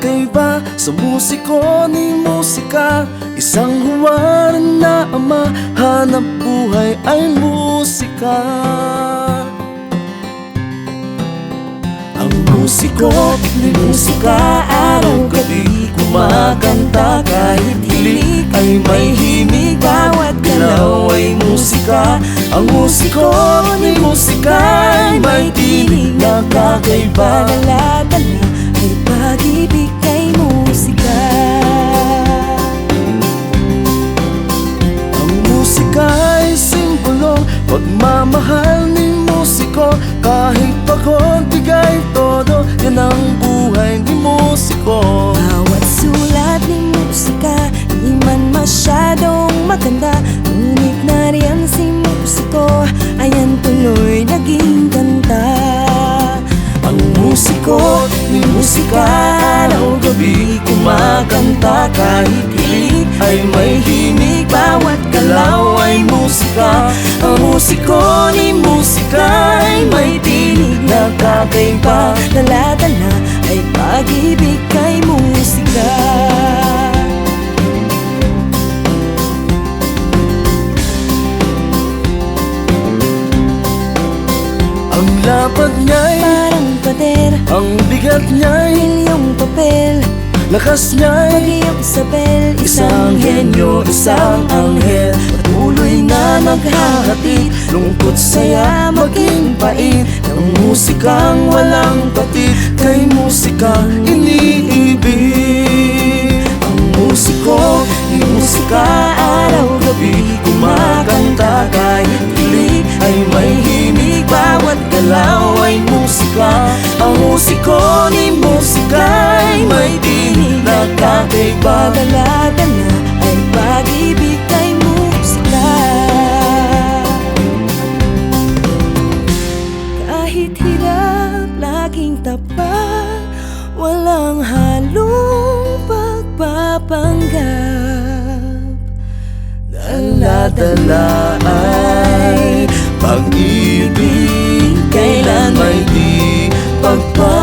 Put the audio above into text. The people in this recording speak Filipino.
bang kakaiba sa musiko ni musika? Isang huwaran na ama, hanap buhay ay musika Ang musiko ni musika, araw-gabi kumakanta Kahit hilig ay may himig, bawat galaw ay musika Ang musiko ni musika ay may tinig na kakaiba Dala-dala ay pag-ibig musika. Ang musika ay simbolong pagmamahal ni musiko. Kahit pagod, bigay todo, yan ang musika Araw-gabi kumakanta Kahit hilig ay may himig Bawat galaw ay musika. Ang musiko ni musika ay may tinig na kakaiba. Dala-dala ay pag-ibig kay musika. Ang lapad niya'y Parang pader, Ang bigat niya'y Lakas niya'y Pag-iyong sabel, Isang henyo, isang anghel. Patuloy na naghahatid Lungkot saya, maging pait Ng musikang walang patid Kay musikang tinig na ay pag-ibig kay musika. Kahit hirap, laging tapat Walang halong pagpapanggap Dala-dala ay pag-ibig Kailan may di pagpa